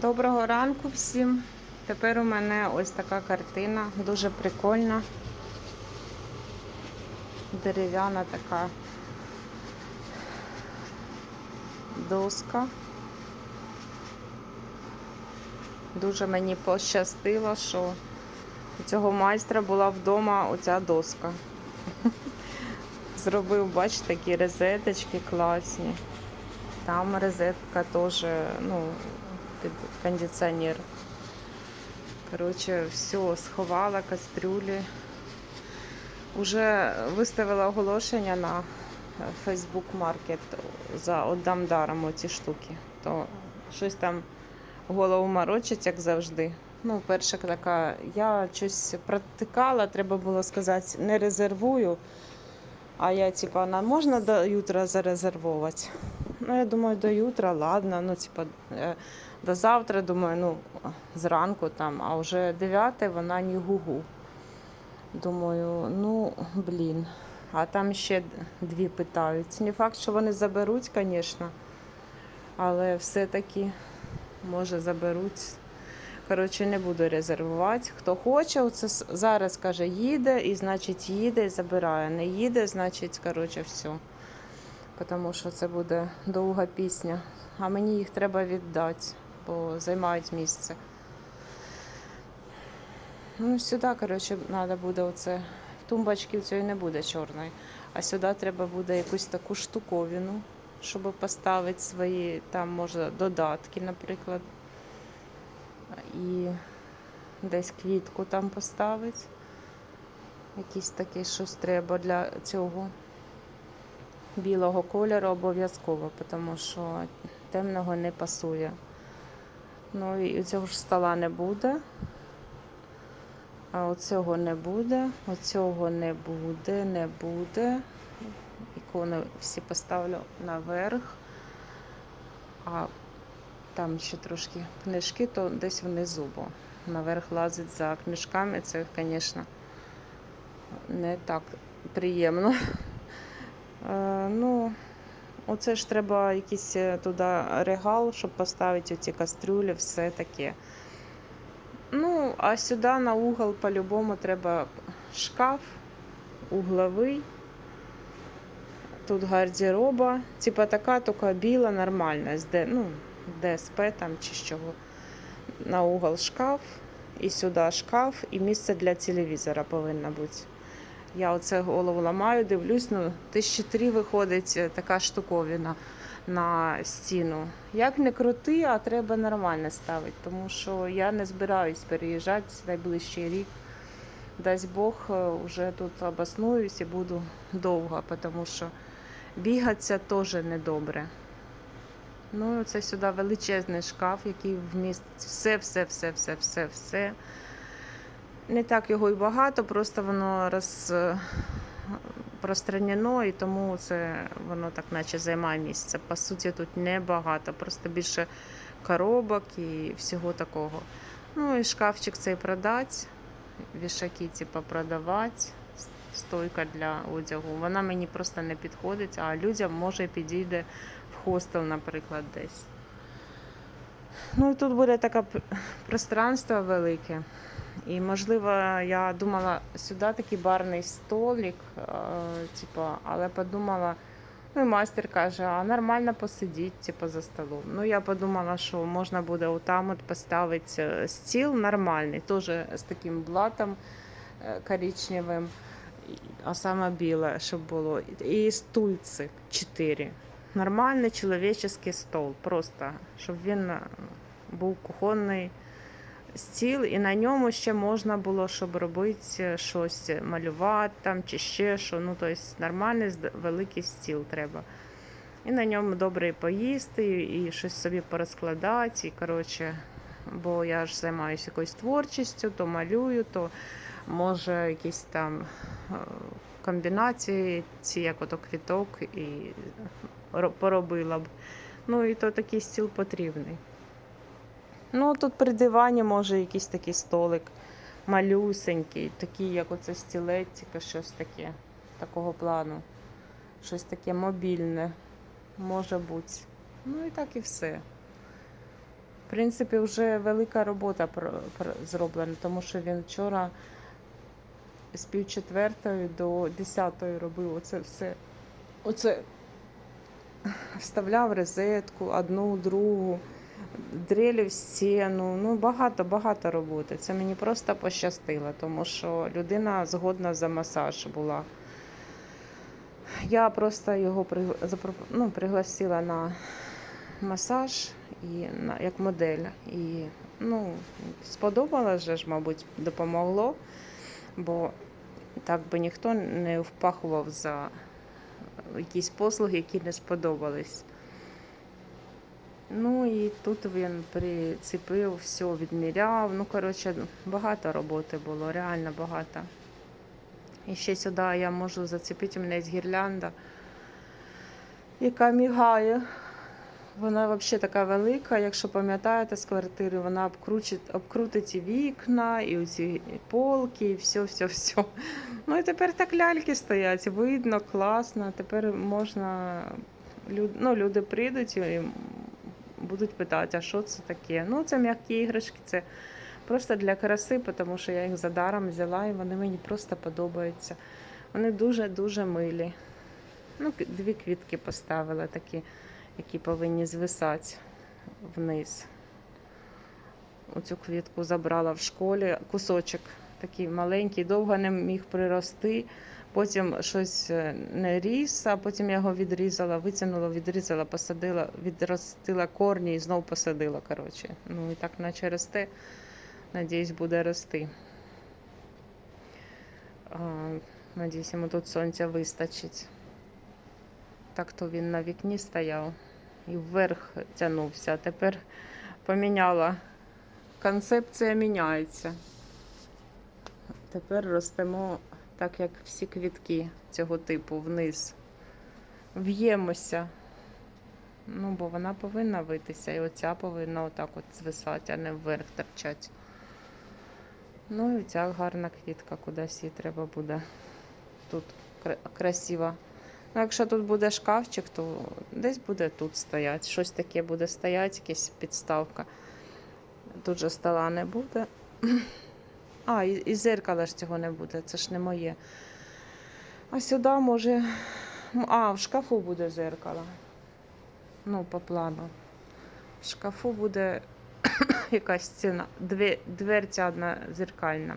Доброго ранку всім. Тепер у мене ось така картина, дуже прикольна. Дерев'яна така доска. Дуже мені пощастило, що у цього майстра була вдома оця доска. Зробив, бачите, такі розеточки класні. Там розетка теж, ну, під кондиціонер. Коротше, все, сховала кастрюлі. Уже виставила оголошення на Facebook Market за отдам даром оці штуки. То щось там голову морочить, як завжди. Ну, перша така, я щось протикала, треба було сказати, не резервую. А я, типа, на можна до утра зарезервувати? Ну, я думаю, до утра, ладно. Ну, типа, е, до завтра, думаю, ну, зранку там, а вже 9 вона ні гугу. Думаю, ну, блін. А там ще дві питають. Не факт, що вони заберуть, звісно. Але все-таки, може, заберуть. Коротше, не буду резервувати. Хто хоче, оце зараз каже, їде, і значить їде і забирає. Не їде, значить, коротше, все. Тому що це буде довга пісня. А мені їх треба віддати, бо займають місце. Ну, сюди, коротше, треба буде оце. Тумбочки цієї не буде чорної. А сюди треба буде якусь таку штуковину, щоб поставити свої, там може додатки, наприклад. І десь квітку там поставити. Якийсь такий щось треба для цього білого кольору обов'язково, тому що темного не пасує. Ну і цього ж стола не буде. А оцього не буде, оцього не буде, не буде. Ікони всі поставлю наверх. А там ще трошки книжки, то десь внизу, бо наверх лазить за книжками. Це, звісно, не так приємно. Е, ну, оце ж треба якийсь е, туди регал, щоб поставити ці кастрюлі, все таке. Ну, а сюди на угол по-любому треба шкаф угловий. Тут гардероба. Типа така, тільки біла, нормальна, з Д- ну, ДСП там чи з чого. На угол шкаф, і сюди шкаф, і місце для телевізора повинно бути. Я оце голову ламаю, дивлюсь, ну, тисячі три виходить е, така штуковина на стіну. Як не крути, а треба нормально ставити, тому що я не збираюсь переїжджати найближчий рік. Дасть Бог, е, вже тут обоснуюсь і буду довго, тому що бігатися теж недобре. Ну, це сюди величезний шкаф, який вмістить все, все, все, все, все, все. Не так його і багато, просто воно роз, розпространено, і тому це воно так наче займає місце. По суті, тут небагато, просто більше коробок і всього такого. Ну і шкафчик цей продати, вішаки типу, продавати, стойка для одягу. Вона мені просто не підходить, а людям може підійде в хостел, наприклад, десь. Ну і тут буде таке пространство велике. І можливо, я думала сюди такий барний столик, е, типу, але подумала, ну і майстер каже, а нормально посидіть, типу, за столом. Ну я подумала, що можна буде отам от поставити е, стіл нормальний, теж з таким блатом е, коричневим, а саме біле, щоб було. І стульці чотири. Нормальний чоловічий стол, просто щоб він був кухонний стіл, і на ньому ще можна було, щоб робити щось, малювати там чи ще що. Ну, тобто нормальний великий стіл треба. І на ньому добре поїсти, і щось собі порозкладати. І, коротше, бо я ж займаюся якоюсь творчістю, то малюю, то може якісь там е, комбінації, ці як ото квіток, і поробила б. Ну і то такий стіл потрібний. Ну, тут при дивані може якийсь такий столик малюсенький, такий, як оце стілець, щось таке, такого плану. Щось таке мобільне, може бути. Ну і так і все. В принципі, вже велика робота зроблена, тому що він вчора з пів четвертої до десятої робив оце все. Оце вставляв розетку, одну, другу, дрелі в стіну. Ну, багато, багато роботи. Це мені просто пощастило, тому що людина згодна за масаж була. Я просто його ну, пригласила на масаж і на, як модель. І ну, ж, мабуть, допомогло, бо так би ніхто не впахував за якісь послуги, які не сподобались. Ну і тут він прицепив, все відміряв. Ну, коротше, багато роботи було, реально багато. І ще сюди я можу зацепити, у мене є гірлянда, яка мігає. Вона взагалі така велика, якщо пам'ятаєте з квартири, вона обкрутить, обкрутить і вікна, і оці полки, і все, все, все. Ну і тепер так ляльки стоять, видно, класно. Тепер можна, ну, люди прийдуть і будуть питати, а що це таке? Ну, це м'які іграшки, це просто для краси, тому що я їх за даром взяла і вони мені просто подобаються. Вони дуже-дуже милі. Ну, дві квітки поставила такі, які повинні звисати вниз. Оцю квітку забрала в школі. Кусочок такий маленький, довго не міг прирости. Потім щось не ріс, а потім я його відрізала, витягнула, відрізала, посадила, відростила корні і знову посадила. Коротше. Ну і так наче росте. Надіюсь, буде рости. Надіюсь, йому тут сонця вистачить. Так то він на вікні стояв і вверх тягнувся. Тепер поміняла. Концепція міняється. Тепер ростемо так, як всі квітки цього типу вниз. В'ємося. Ну, бо вона повинна витися, і оця повинна отак от звисати, а не вверх торчать. Ну і ця гарна квітка, кудись її треба буде. Тут кра- красиво. Ну, якщо тут буде шкафчик, то десь буде тут стояти. Щось таке буде стояти, якась підставка. Тут же стола не буде. А, і, і зеркала ж цього не буде, це ж не моє. А сюди може. А, в шкафу буде зеркало. Ну, по плану. В шкафу буде якась стіна. Дві, дверця одна зеркальна.